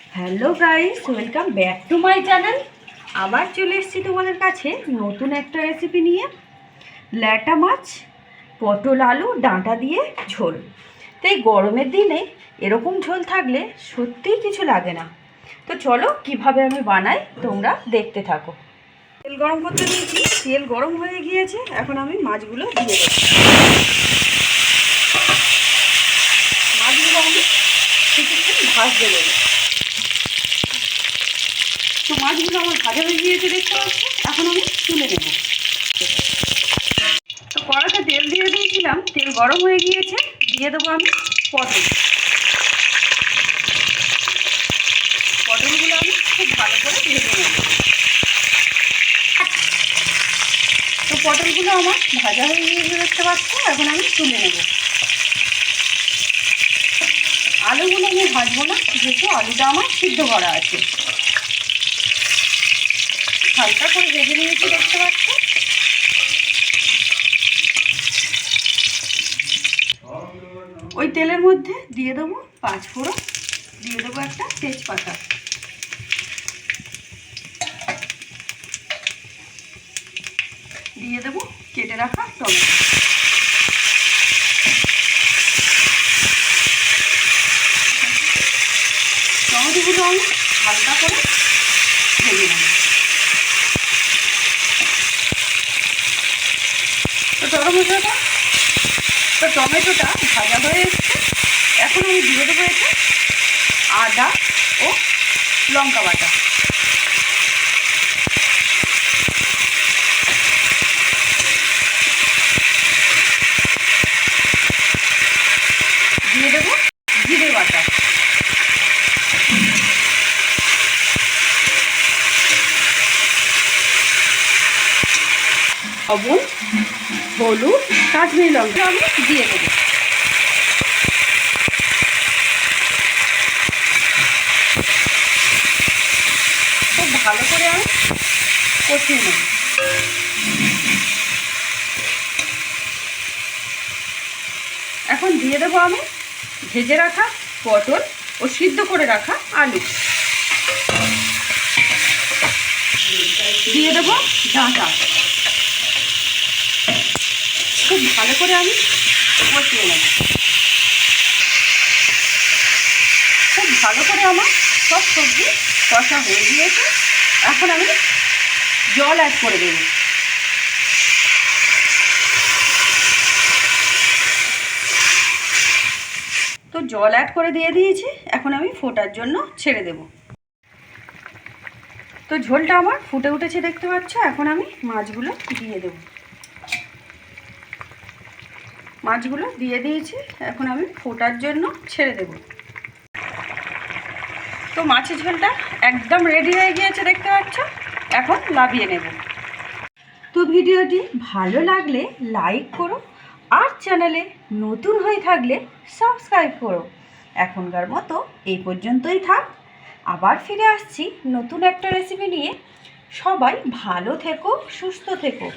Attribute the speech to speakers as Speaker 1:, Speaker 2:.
Speaker 1: Hello guys welcome back to my channel আবার চলে এসেছি তোমাদের কাছে নতুন একটা রেসিপি নিয়ে। ল্যাটা মাছ, পটল আলু, ডাঁটা দিয়ে ঝোল। তো এই গরমের দিনে এরকম ঝোল থাকলে সত্যিই কিছু লাগে না। তো চলো, কীভাবে আমি বানাই তোমরা দেখতে থাকো। তেল গরম করতে দিয়েছি। তেল গরম হয়ে গিয়েছে। এখন আমি মাছগুলো দিয়ে মাছগুলো আমি কিছুক্ষণ ভাজতে দেবো। তো মাছগুলো আমার ভাজা হয়ে গিয়েছে, দেখতে পাচ্ছ? এখন আমি তুলে নেব। তো কড়াতে তেল দিয়ে দিয়েছিলাম, তেল গরম হয়ে গিয়েছে, দিয়ে দেবো আমি পটল। পটলগুলো আমি খুব ভালো করে ভেজে নেব। তো পটলগুলো আমার ভাজা হয়ে গিয়েছে, দেখতে পাচ্ছ? এখন আমি তুলে নেব। আলুগুলো আমি ভাজবো না, যেহেতু আলুটা আমার সিদ্ধ করা আছে। হালকা করে ভেজে নিয়েছি, দেখতে পাচ্ছ ওই তেলের মধ্যে দিয়ে দেবো পাঁচ ফোড়ন, দিয়ে দেবো একটা তেজপাতা। দিয়ে দেবো কেটে রাখা টমেটো। টমেটোগুলো আমি হালকা করে ভেজে নেব টমেটোটা তো টমেটোটা ভাজা হয়ে এসছে। এখন আমি দিয়ে দেবো এতে আদা ও লঙ্কা বাটা দিয়ে দেবো জিরে বাটা লবণ, হলুদ, কাশ্মীরি লঙ্কা আমি দিয়ে দেবো। খুব ভালো করে আমি কষিয়ে নেব। এখন দিয়ে দেবো আমি ভেজে রাখা পটল ও সিদ্ধ করে রাখা আলু। দিয়ে দেবো ডাঁটা। খুব ভালো করে আমি কষিয়ে নেব। খুব ভালো করে আমার সব সবজি কষা হয়ে গিয়েছে। এখন আমি জল অ্যাড করে দেব। তো জল অ্যাড করে দিয়ে দিয়েছি, এখন আমি ফোটার জন্য ছেড়ে দেব। তো ঝোলটা আমার ফুটে উঠেছে দেখতে পাচ্ছ? এখন আমি মাছগুলো দিয়ে দেবো। মাছগুলো দিয়ে দিয়েছি। এখন আমি ফোটার জন্য ছেড়ে দেব। তো মাছের ঝোলটা একদম রেডি হয়ে গিয়েছে দেখতে পাচ্ছ? এখন লাভিয়ে নেব। তো ভিডিওটি ভালো লাগলে লাইক করো আর চ্যানেলে নতুন হয়ে থাকলে সাবস্ক্রাইব করো। এখনকার মতো এই পর্যন্তই থাক। আবার ফিরে আসছি নতুন একটা রেসিপি নিয়ে। সবাই ভালো থেকো, সুস্থ থেকো।